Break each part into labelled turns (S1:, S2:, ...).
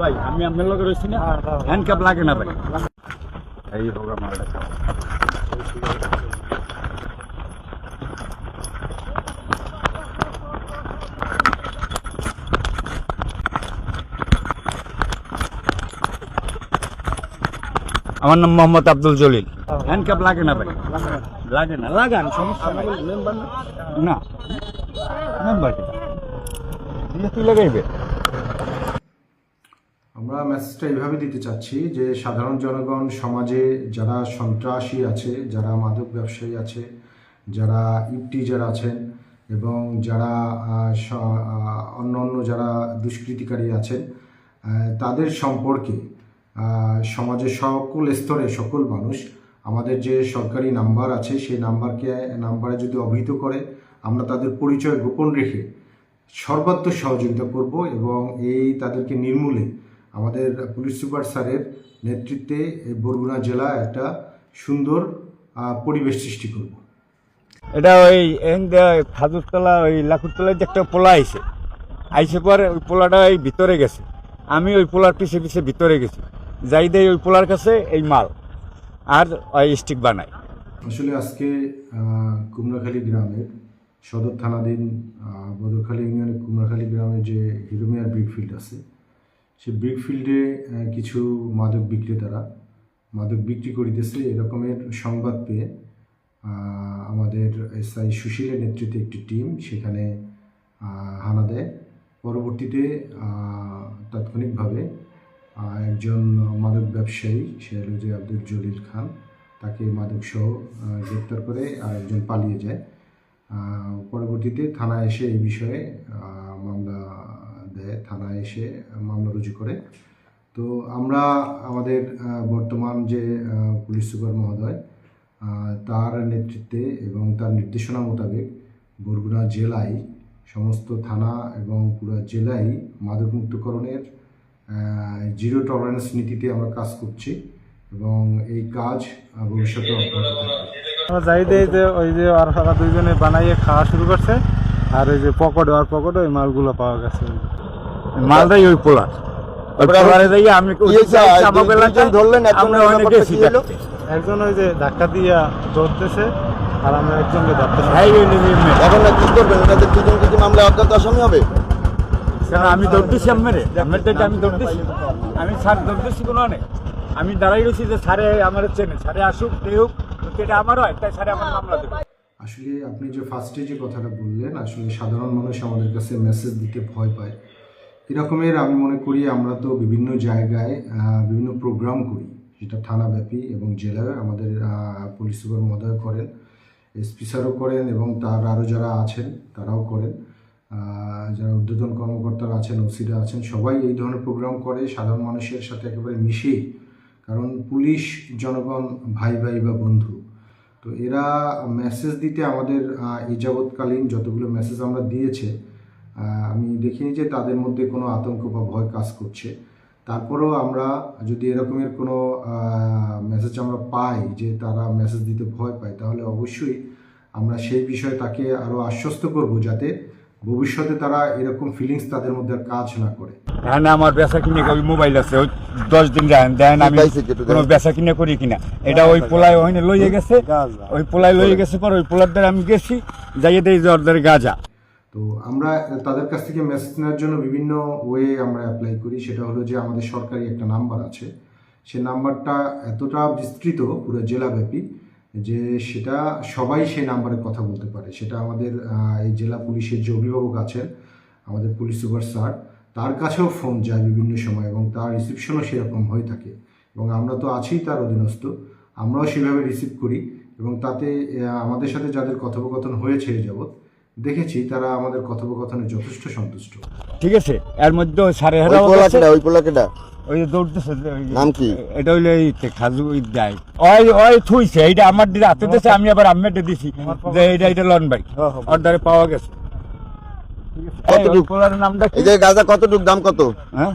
S1: ভাই আমি আপনার লগে রয়েছি না হ্যান্ডকাপ লাগে না ভাই এই হোক আমার এটা আমার নাম মোহাম্মদ আব্দুল জলিল। হ্যান্ডকাপ লাগে না ভাই লাগে না লাগান সমস্যা নাই। না? মেম্বার তুই লাগাইবে?
S2: আমরা মেসেজটা এইভাবে দিতে চাচ্ছি যে সাধারণ জনগণ, সমাজে যারা সন্ত্রাসী আছে, যারা মাদক ব্যবসায়ী আছে, যারা ইপটিজার আছেন এবং যারা অন্য অন্য যারা দুষ্কৃতিকারী আছেন তাদের সম্পর্কে সমাজের সকল স্তরে সকল মানুষ আমাদের যে সরকারি নাম্বার আছে সেই নাম্বারকে, নাম্বারে যদি অবহিত করে, আমরা তাদের পরিচয় গোপন রেখে সর্বাত্মক সহযোগিতা করব এবং এই তাদেরকে নির্মূলে আমাদের পুলিশ সুপার স্যারের নেতৃত্বে এই বরগুনা জেলা একটা সুন্দর পরিবেশ সৃষ্টি করব।
S1: এটা ওই খাজুরতলা ওই লাখুরতলায় যে একটা পোলা আইছে। আইসে পর ওই পোলাটা ওই ভিতরে গেছে। আমি ওই পোলার পিছে পিছে ভিতরে গেছি। যাই দেয় ওই পোলার কাছে এই মাল আর ওই স্টিক বানাই।
S2: আসলে আজকে কুমড়াখালী গ্রামের সদর থানাধীন বদরখালী ইউনিয়নের কুমড়াখালী গ্রামে যে হিরোমিয়ার ব্রিক ফিল্ড আছে সেই ব্রিক ফিল্ডে কিছু মাদক বিক্রেতারা, মাদক বিক্রি করিতেছে এরকমের সংবাদ পেয়ে আমাদের এসআই সুশীলের নেতৃত্বে একটি টিম সেখানে হানা দেয়। পরবর্তীতে তাৎক্ষণিকভাবে একজন মাদক ব্যবসায়ী, সে হলো যে আব্দুল জলিল খান, তাকে মাদকসহ গ্রেপ্তার করে আর একজন পালিয়ে যায়। পরবর্তীতে থানায় এসে এই বিষয়ে মামলা দেয় থানায় এসে মামলা রুজু করে। তো আমরা আমাদের বর্তমান যে পুলিশ সুপার মহোদয় তার নেতৃত্বে এবং তার নির্দেশনা মোতাবেক বরগুনা জেলায়, সমস্ত থানা এবং পুরো জেলায় মাদকমুক্তকরণের জিরো টলারেন্স নীতিতে আমরা কাজ করছি এবং এই কাজ ভবিষ্যতে অব্যাহত
S3: যাইতে যে ওই যে আর দুইজনে বানাইয়ে খাওয়া শুরু করছে, আর ওই যে পকেট আর পকেট ওই মালগুলো পাওয়া গেছে।
S1: মালটাই ওই
S4: হলো?
S1: দেখতে।
S3: একজন ওই যে ধাক্কা দিয়া ধরতেছে আর আমরা একজনকে ধরতেছি
S1: এই ওই নিজে এমনি।
S4: এখন কি করবেন? ওনাদের দুজন কি মামলা অজ্ঞাত আসামি হবে
S1: আমি দৌড়তেছি আমেরে আমের আমি দৌড়তেছি আমি স্যার কোনো অনেক। আমি দাঁড়াই রয়েছি যে স্যারে আমার চেনে স্যারে আসুক দেউক এটা আমার হয় তাই স্যারে আমার মামলা দেবে।
S2: আসলে আপনি যে ফার্স্টে যে কথাটা বললেন আসলে সাধারণ মানুষ আমাদের কাছে মেসেজ দিতে ভয় পায়। এরকমের আমি মনে করি আমরা তো বিভিন্ন জায়গায় বিভিন্ন প্রোগ্রাম করি। যেটা থানাব্যাপী এবং জেলায় আমাদের পুলিশ সুপার মহোদয় করেন এসপি স্যারও করেন এবং তার আরও যারা আছেন, তারাও করেন। যারা ঊর্ধ্বতন কর্মকর্তারা আছেন, ওসিরা আছেন, সবাই এই ধরনের প্রোগ্রাম করে, সাধারণ মানুষের সাথে একেবারে মিশেই কারণ পুলিশ, জনগণ, ভাই ভাই বা বন্ধু। তো এরা মেসেজ দিতে আমাদের এই যাবৎকালীন যতগুলো মেসেজ আমরা দিয়েছে আমি দেখিনি যে তাদের মধ্যে কোনো আতঙ্ক বা ভয় কাজ করছে। তারপরেও আমরা যদি এরকমের কোনো মেসেজ আমরা পাই যে তারা মেসেজ দিতে ভয় পায় তাহলে অবশ্যই আমরা সেই বিষয়ে তাকে আরও আশ্বস্ত করব যাতে ভবিষ্যতে তারা এরকম ফিলিংস তাদের মধ্যে কাজ না করে।
S1: হ্যাঁ না আমার বেচা কিনে ওই মোবাইল আছে ওই দশ দিন দেন দেন আমি কোনো। বেচা কিনে করি কিনা। এটা ওই পোলায় ওখানে লইয়ে গেছে ওই পোলায় লইয়ে গেছে পর ওই পোলার দ্বারা আমি গেছি যাইয়ে দেই যে ওদের গাজা।
S2: তো আমরা তাদের কাছ থেকে মেসেজ নেওয়ার জন্য বিভিন্ন ওয়ে আমরা অ্যাপ্লাই করি। সেটা হলো যে আমাদের সরকারি একটা নাম্বার আছে। সে নাম্বারটা এতটা বিস্তৃত, পুরো জেলাব্যাপী, যে সেটা সবাই সেই নাম্বারে কথা বলতে পারে। সেটা আমাদের এই জেলা পুলিশের যে অভিভাবক আছেন, আমাদের পুলিশ সুপার স্যার, তার কাছেও ফোন যায় বিভিন্ন সময় এবং তার রিসিপশনও সেরকম হয়ে থাকে। এবং আমরা তো আছি তার অধীনস্থ। আমরাও সেভাবে রিসিভ করি এবং তাতে আমাদের সাথে যাদের কথোপকথন হয়েছে যাবৎ দেখেছি তারা আমাদের কথোপকথনে যথেষ্ট সন্তুষ্ট।
S1: ঠিক আছে এর মধ্যে ওই সাড়ে
S4: পোলা ওই পোলা কেডা
S1: ওই যে দৌড়তেছে
S4: নাম কি?
S1: এটা হইল এই খাজু ওই দেয় ওই ওই থুইছে এইটা আমার দিকে হাতে দিছে আমি আবার আম্মেটে দিছি যে এইটা এটা লন ভাই। অর্ডারে পাওয়া গেছে।
S4: কতটুকু?
S1: এই পোলার নামটা কি?
S4: এই যে গাঁজা কতটুক দাম কত?
S1: হ্যাঁ?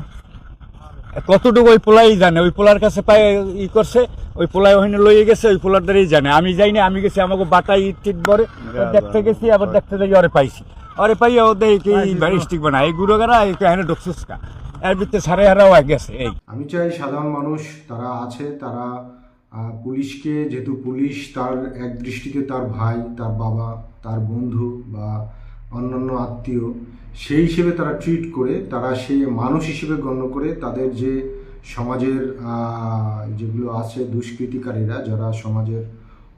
S1: কতটুকু ওই পোলাই জানে? ওই পোলার কাছে পায় ই করছে ওই পোলাই ওখানে লইয়ে গেছে ওই পোলার দ্বারাই জানে। আমি যাইনি আমি গেছি আমাকে বাটা ইট টিট বরে দেখতে গেছি আবার দেখতে যাই ওরে পাইছি। ওরে পাই ও দেই কি স্টিক বানা এই গুড়ো গারা এই কাহিনী ঢুকছিস কা এর ভিতরে সারে হারাও গেছে এই।
S2: আমি চাই সাধারণ মানুষ তারা আছে তারা পুলিশকে যেহেতু পুলিশ তার এক দৃষ্টিতে তার ভাই তার বাবা তার বন্ধু বা অন্যান্য আত্মীয় সেই হিসেবে তারা ট্রিট করে, তারা সে মানুষ হিসেবে গণ্য করে তাদের যে সমাজের যেগুলো আছে দুষ্কৃতিকারীরা যারা সমাজের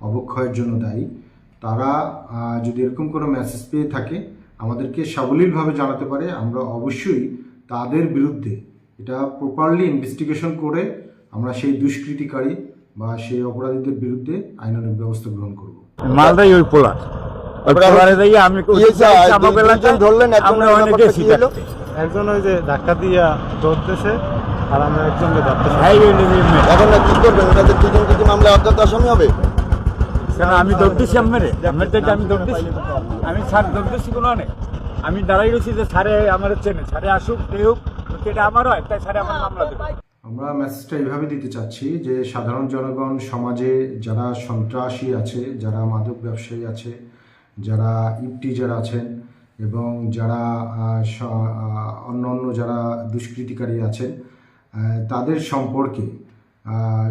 S2: অবক্ষয়ের জন্য দায়ী, তারা যদি এরকম কোনো মেসেজ পেয়ে থাকে, আমাদেরকে সাবলীলভাবে জানাতে পারে। আমরা অবশ্যই তাদের বিরুদ্ধে এটা প্রপারলি ইনভেস্টিগেশন করে আমরা সেই দুষ্কৃতিকারী বা সেই অপরাধীদের বিরুদ্ধে আইনানুগ ব্যবস্থা গ্রহণ করব।
S1: মালদাই ওই পোলা। যাই আমি
S4: কি হয়েছে? আর
S1: আমার
S4: দুই-
S1: বেলাতে
S4: দুইজন ধরলেন, একজনের
S1: আমরা অনেকে
S4: ব্যাপারটা কি হলো?
S3: একজন ওই যে ধাক্কা দিয়া ধরতেছে আর আমরা একজনকে ধরতেছি
S1: হাই ওই মেয়ে
S4: এখন কি করবেন? ওনাদের দুজনকে কি মামলায় অজ্ঞাত আসামি হবে?
S1: আমি আমার আমি স্যার কোনো অনেক আমি দাঁড়াই রয়েছি যে স্যারে আমার চেনে। স্যারে আসুক এই হোক এটা আমার হয় তাই স্যারে আমার মামলা দেবে।
S2: আমরা মেসেজটা এইভাবে দিতে চাচ্ছি যে সাধারণ জনগণ সমাজে যারা সন্ত্রাসী আছে যারা মাদক ব্যবসায়ী আছে যারা ইপটি যারা আছেন এবং যারা অন্য অন্য যারা দুষ্কৃতিকারী আছেন তাদের সম্পর্কে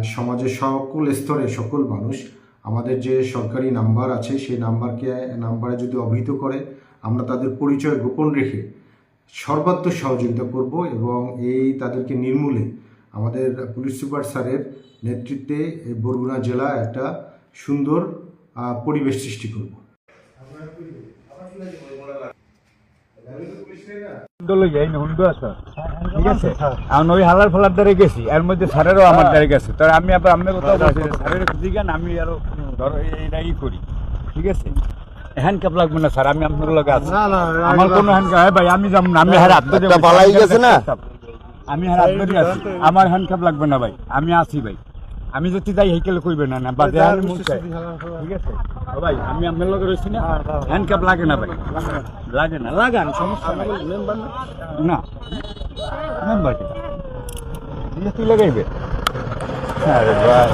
S2: সমাজের সকল স্তরে সকল মানুষ আমাদের যে সরকারি নাম্বার আছে সেই নাম্বারকে, নাম্বারে যদি অভিহিত করে, আমরা তাদের পরিচয় গোপন রেখে সর্বাত্মক সহযোগিতা করব এবং এই তাদেরকে নির্মূলে আমাদের পুলিশ সুপার স্যারের নেতৃত্বে বরগুনা জেলা একটা সুন্দর পরিবেশ সৃষ্টি করব।
S1: আমি দ্বারে গেছে তো আমি আবার আমি কোথাও বলছি যে স্যারের দিকেন আমি আরও ধরো এইটাই করি। ঠিক আছে? হ্যান্ডকাপ লাগবে না স্যার আমি আপনার লগে আছি।
S3: না, না,
S1: আমার কোনো হ্যান্ডকাপ ভাই আমি যাব না আমি হার হাত ধরে
S4: পালাই গেছে না?
S1: আমি হার হাত ধরে আছি। আমার হ্যান্ডকাপ লাগবে না ভাই। আমি আছি ভাই। আমি যদি যাই হেকেলে কইবে না না বা দেহালে মন ঠিক আছে? ও ভাই আমি আপনার লগে রয়েছি না। হ্যান্ডকাপ লাগে না ভাই। লাগে না। লাগান সমস্যা নাই। মেম্বার না। মেম্বার কি? তুই লাগাইবে? আরে ভাই।